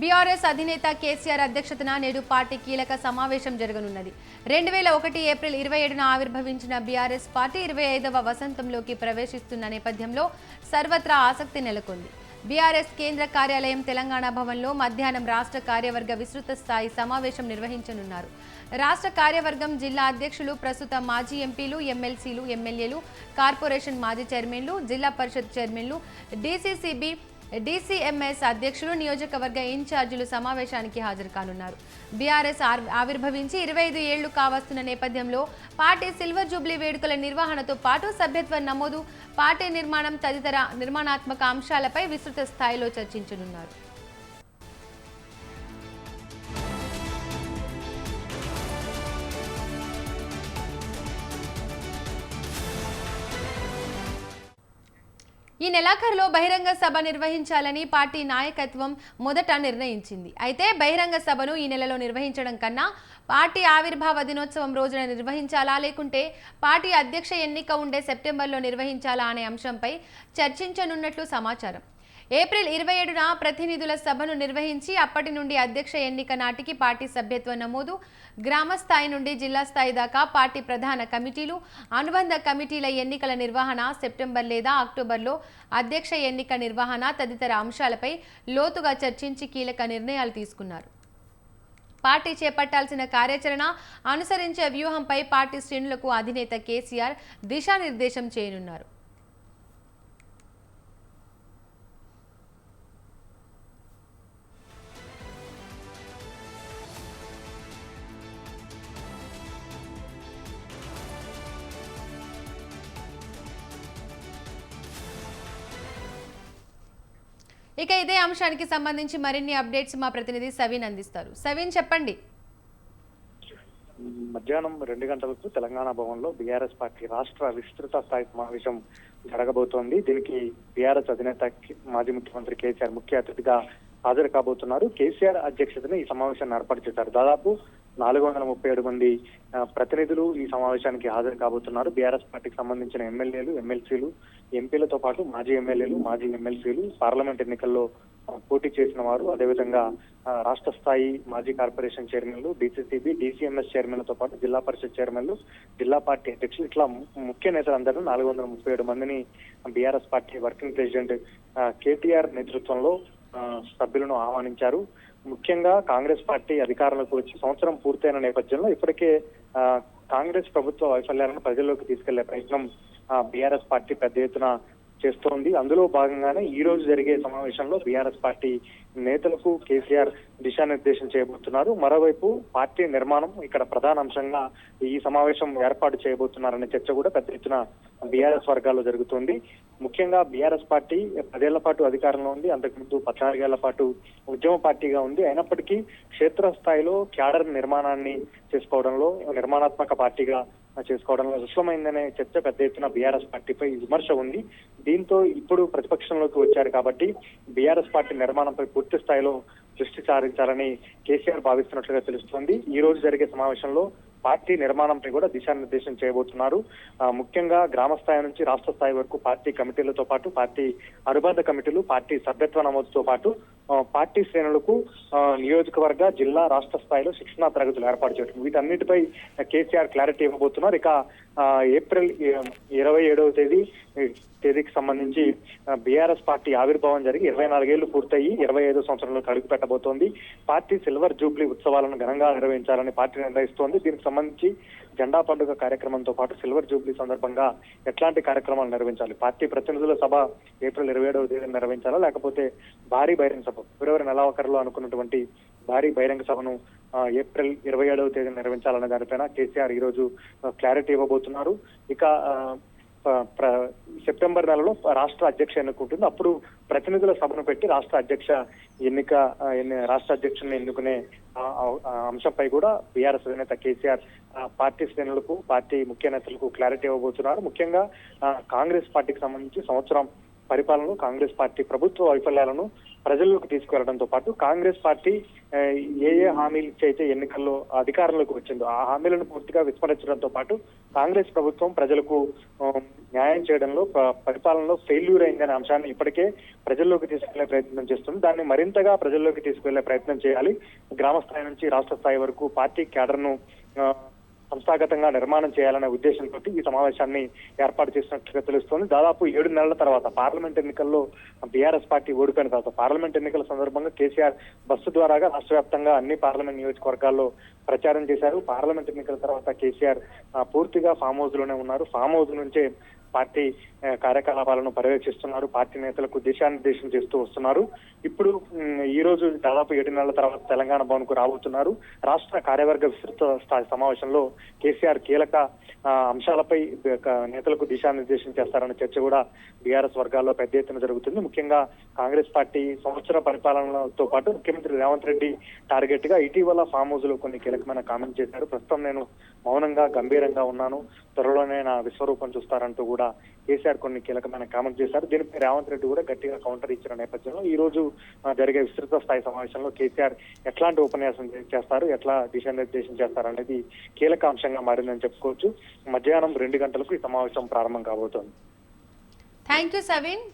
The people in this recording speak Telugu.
బీఆర్ఎస్ అధినేత కేసీఆర్ అధ్యక్షతన నేడు పార్టీ కీలక సమావేశం జరగనున్నది. రెండు వేల ఒకటి ఏప్రిల్ ఇరవై ఏడున ఆవిర్భవించిన బీఆర్ఎస్ పార్టీ ఇరవై ఐదవ వసంతంలోకి ప్రవేశిస్తున్న నేపథ్యంలో సర్వత్రా ఆసక్తి నెలకొంది. బీఆర్ఎస్ కేంద్ర కార్యాలయం తెలంగాణ భవన్లో మధ్యాహ్నం రాష్ట్ర కార్యవర్గ విస్తృత స్థాయి సమావేశం నిర్వహించనున్నారు. రాష్ట్ర కార్యవర్గం జిల్లా అధ్యక్షులు ప్రస్తుత మాజీ ఎంపీలు ఎమ్మెల్సీలు ఎమ్మెల్యేలు కార్పొరేషన్ మాజీ చైర్మన్లు జిల్లా పరిషత్ చైర్మన్లు డీసీసీబీ డీసీఎంఎస్ అధ్యక్షులు నియోజకవర్గ ఇన్ఛార్జీలు సమావేశానికి హాజరు కానున్నారు. బీఆర్ఎస్ ఆర్- ఆవిర్భవించి ఇరవై ఐదు ఏళ్ళు కావస్తున్న నేపథ్యంలో పార్టీ సిల్వర్ జూబ్లీ వేడుకల నిర్వహణతో పాటు సభ్యత్వ నమోదు పార్టీ నిర్మాణం తదితర నిర్మాణాత్మక అంశాలపై విస్తృత స్థాయిలో చర్చించనున్నారు. ఈ నెలాఖరులో బహిరంగ సభ నిర్వహించాలని పార్టీ నాయకత్వం మొదట నిర్ణయించింది. అయితే బహిరంగ సభను ఈ నెలలో నిర్వహించడం కన్నా పార్టీ ఆవిర్భావ దినోత్సవం రోజున నిర్వహించాలా? లేకుంటే పార్టీ అధ్యక్ష ఎన్నిక ఉండే సెప్టెంబర్లో నిర్వహించాలా? అనే అంశంపై చర్చించనున్నట్లు సమాచారం. ఏప్రిల్ ఇరవై ఏడున ప్రతినిధుల సభను నిర్వహించి అప్పటి నుండి అధ్యక్ష ఎన్నిక నాటికి పార్టీ సభ్యత్వ నమోదు. గ్రామ స్థాయి నుండి జిల్లా స్థాయి దాకా పార్టీ ప్రధాన కమిటీలు అనుబంధ కమిటీల ఎన్నికల నిర్వహణ సెప్టెంబర్ లేదా అక్టోబర్లో అధ్యక్ష ఎన్నిక నిర్వహణ తదితర అంశాలపై లోతుగా చర్చించి కీలక నిర్ణయాలు తీసుకున్నారు. పార్టీ చేపట్టాల్సిన కార్యాచరణ అనుసరించే వ్యూహంపై పార్టీ శ్రేణులకు అధినేత కేసీఆర్ దిశానిర్దేశం చేయనున్నారు. ఇక ఇదే అంశానికి సంబంధించి మరిన్ని అప్డేట్స్ మా ప్రతినిధి సవీన్ అందిస్తారు. సవీన్ చెప్పండి. మధ్యాహ్నం రెండు గంటలకు తెలంగాణ భవన్లో బీఆర్ఎస్ పార్టీ రాష్ట్ర విస్తృత స్థాయి సమావేశం జరగబోతోంది. దీనికి బీఆర్ఎస్ అధినేత మాజీ ముఖ్యమంత్రి కేసీఆర్ ముఖ్య అతిథిగా హాజరు కాబోతున్నారు. కేసీఆర్ అధ్యక్షతన ఈ సమావేశాన్ని ఏర్పాటు చేశారు. దాదాపు నాలుగు వందల ముప్పై ఏడు మంది ప్రతినిధులు ఈ సమావేశానికి హాజరు కాబోతున్నారు. బీఆర్ఎస్ పార్టీకి సంబంధించిన ఎమ్మెల్యేలు ఎమ్మెల్సీలు ఎంపీలతో పాటు మాజీ ఎమ్మెల్యేలు మాజీ ఎమ్మెల్సీలు పార్లమెంట్ ఎన్నికల్లో పోటీ చేసిన వారు అదేవిధంగా రాష్ట్ర స్థాయి మాజీ కార్పొరేషన్ చైర్మన్లు డీసీసీబీ డీసీఎంఎస్ చైర్మన్లతో పాటు జిల్లా పరిషత్ చైర్మన్లు జిల్లా పార్టీ అధ్యక్షులు ఇట్లా ముఖ్య నేతలందరూ నాలుగు వందల ముప్పై ఏడు మందిని BRS party working president KTR నేతృత్వంలో సభ్యులను ఆహ్వానించారు. ముఖ్యంగా కాంగ్రెస్ పార్టీ అధికారంలోకి వచ్చి సంవత్సరం పూర్తయిన నేపథ్యంలో ఇప్పటికే ఆ, కాంగ్రెస్ ప్రభుత్వ వైఫల్యాలను ప్రజల్లోకి తీసుకెళ్ళే ప్రయత్నం బీఆర్ఎస్ పార్టీ పెద్ద ఎత్తున చేస్తోంది. అందులో భాగంగానే ఈ రోజు జరిగే సమావేశంలో బీఆర్ఎస్ పార్టీ నేతలకు కేసీఆర్ దిశానిర్దేశం చేయబోతున్నారు. మరోవైపు పార్టీ నిర్మాణం ఇక్కడ ప్రధాన అంశంగా ఈ సమావేశం ఏర్పాటు చేయబోతున్నారనే చర్చ కూడా పెద్ద ఎత్తున బీఆర్ఎస్ వర్గాల్లో జరుగుతోంది. ముఖ్యంగా బీఆర్ఎస్ పార్టీ పదేళ్ళ పాటు అధికారంలో ఉంది. అంతకుముందు పద్నాలుగేళ్ళ పాటు ఉద్యమ పార్టీగా ఉంది. అయినప్పటికీ క్షేత్రస్థాయిలో క్యాడర్ నిర్మాణాన్ని చేసుకోవడంలో నిర్మాణాత్మక పార్టీగా చేసుకోవడంలో విఫలమైందనే చర్చ పెద్ద ఎత్తున బీఆర్ఎస్ పార్టీపై విమర్శ ఉంది. దీంతో ఇప్పుడు ప్రతిపక్షంలోకి వచ్చారు కాబట్టి బీఆర్ఎస్ పార్టీ నిర్మాణంపై పూర్తి స్థాయిలో దృష్టి సారించాలని కేసీఆర్ భావిస్తున్నట్లుగా తెలుస్తోంది. ఈ రోజు జరిగే సమావేశంలో పార్టీ నిర్మాణంపై కూడా దిశానిర్దేశం చేయబోతున్నారు. ముఖ్యంగా గ్రామ స్థాయి నుంచి రాష్ట్ర స్థాయి వరకు పార్టీ కమిటీలతో పాటు పార్టీ అనుబంధ కమిటీలు పార్టీ సభ్యత్వ నమోదుతో పాటు పార్టీ శ్రేణులకు నియోజకవర్గ జిల్లా రాష్ట్ర స్థాయిలో శిక్షణా తరగతులు ఏర్పాటు చేయడం వీటన్నిటిపై కేసీఆర్ క్లారిటీ ఇవ్వబోతున్నారు. ఇక ఏప్రిల్ ఇరవై ఏడవ తేదీ తేదీకి సంబంధించి బీఆర్ఎస్ పార్టీ ఆవిర్భావం జరిగి ఇరవై నాలుగేళ్ళు పూర్తయి ఇరవై ఐదో సంవత్సరంలో అడుగు పెట్టబోతోంది. పార్టీ సిల్వర్ జూబ్లీ ఉత్సవాలను ఘనంగా నిర్వహించాలని పార్టీ నిర్ణయిస్తోంది. దీనికి సంబంధించి జెండా పండుగ కార్యక్రమంతో పాటు సిల్వర్ జూబ్లీ సందర్భంగా ఎట్లాంటి కార్యక్రమాలు నిర్వహించాలి? పార్టీ ప్రతినిధుల సభ ఏప్రిల్ ఇరవై ఏడవ తేదీన నిర్వహించాలా? లేకపోతే భారీ బహిరంగ సభ? ఫిబ్రవరి నెల ఒకరిలో అనుకున్నటువంటి భారీ బహిరంగ సభను ఏప్రిల్ ఇరవై ఏడవ తేదీన నిర్వహించాలనే దానిపైన కేసీఆర్ ఈ రోజు క్లారిటీ ఇవ్వబోతున్నారు. ఇక ప్ర- సెప్టెంబర్ నెలలో రాష్ట్ర అధ్యక్ష ఎన్నుకుంటుంది. అప్పుడు ప్రతినిధుల సభను పెట్టి రాష్ట్ర అధ్యక్ష ఎన్నిక రాష్ట్ర అధ్యక్షుని ఎన్నుకునే అంశంపై కూడా బీఆర్ఎస్ అధినేత కేసీఆర్ ఆ, పార్టీ శ్రేణులకు పార్టీ ముఖ్య నేతలకు క్లారిటీ ఇవ్వబోతున్నారు. ముఖ్యంగా ఆ, కాంగ్రెస్ పార్టీకి సంబంధించి సంవత్సరం పరిపాలనను కాంగ్రెస్ పార్టీ ప్రభుత్వ వైఫల్యాలను ప్రజల్లోకి తీసుకువెళ్ళడంతో పాటు కాంగ్రెస్ పార్టీ ఏ ఏ హామీలు చేతే ఎన్నికల్లో అధికారంలోకి వచ్చిందో ఆ హామీలను పూర్తిగా విస్మరించడంతో పాటు కాంగ్రెస్ ప్రభుత్వం ప్రజలకు న్యాయం చేయడంలో ప- పరిపాలనలో ఫెయిల్యూర్ అయిందనే అంశాన్ని ఇప్పటికే ప్రజల్లోకి తీసుకెళ్ళే ప్రయత్నం చేస్తుంది. దాన్ని మరింతగా ప్రజల్లోకి తీసుకెళ్ళే ప్రయత్నం చేయాలి. గ్రామ స్థాయి నుంచి రాష్ట్ర స్థాయి వరకు పార్టీ క్యాడర్ను సంస్థాగతంగా నిర్మాణం చేయాలనే ఉద్దేశంతో ఈ సమావేశాన్ని ఏర్పాటు చేసినట్లుగా తెలుస్తోంది. దాదాపు ఏడు నెలల తర్వాత పార్లమెంట్ ఎన్నికల్లో బీఆర్ఎస్ పార్టీ ఓడిపోయిన తర్వాత పార్లమెంట్ ఎన్నికల సందర్భంగా కేసీఆర్ బస్సు ద్వారాగా రాష్ట్ర వ్యాప్తంగా అన్ని పార్లమెంట్ నియోజకవర్గాల్లో ప్రచారం చేశారు. పార్లమెంట్ ఎన్నికల తర్వాత కేసీఆర్ ఆ, పూర్తిగా ఫామ్ హౌస్లోనే ఉన్నారు. ఫామ్ హౌస్ నుంచే పార్టీ కార్యకలాపాలను పర్యవేక్షిస్తున్నారు. పార్టీ నేతలకు దిశానిర్దేశం చేస్తూ వస్తున్నారు. ఇప్పుడు ఈ రోజు దాదాపు ఏడు నెలల తర్వాత తెలంగాణ భవన్కు రాబోతున్నారు. రాష్ట్ర కార్యవర్గ విస్తృత స్థాయి సమావేశంలో కేసీఆర్ కీలక అంశాలపై నేతలకు దిశానిర్దేశం చేస్తారన్న చర్చ కూడా బీఆర్ఎస్ వర్గాల్లో పెద్ద ఎత్తున జరుగుతుంది. ముఖ్యంగా కాంగ్రెస్ పార్టీ సంవత్సర పరిపాలనతో పాటు ముఖ్యమంత్రి రేవంత్ రెడ్డి టార్గెట్గా ఇటీవల ఫామ్ హౌస్లో కొన్ని కీలకమైన కామెంట్ చేశారు. ప్రస్తుతం నేను మౌనంగా గంభీరంగా ఉన్నాను. త్వరలోనే నా విశ్వరూపం చూస్తారంటూ కూడా కేసీఆర్ కొన్ని కీలకమైన కామెంట్ చేశారు. దీనిపై రేవంత్ రెడ్డి కూడా గట్టిగా కౌంటర్ ఇచ్చిన నేపథ్యంలో ఈ రోజు జరిగే విస్తృత స్థాయి సమావేశంలో కేసీఆర్ ఎట్లాంటి ఉపన్యాసం చేస్తారు ఎట్లా దిశానిర్దేశం చేస్తారు అనేది కీలక అంశంగా మారిందని చెప్పుకోవచ్చు. మధ్యాహ్నం రెండు గంటలకు ఈ సమావేశం ప్రారంభం కాబోతోంది. Thank you Saveen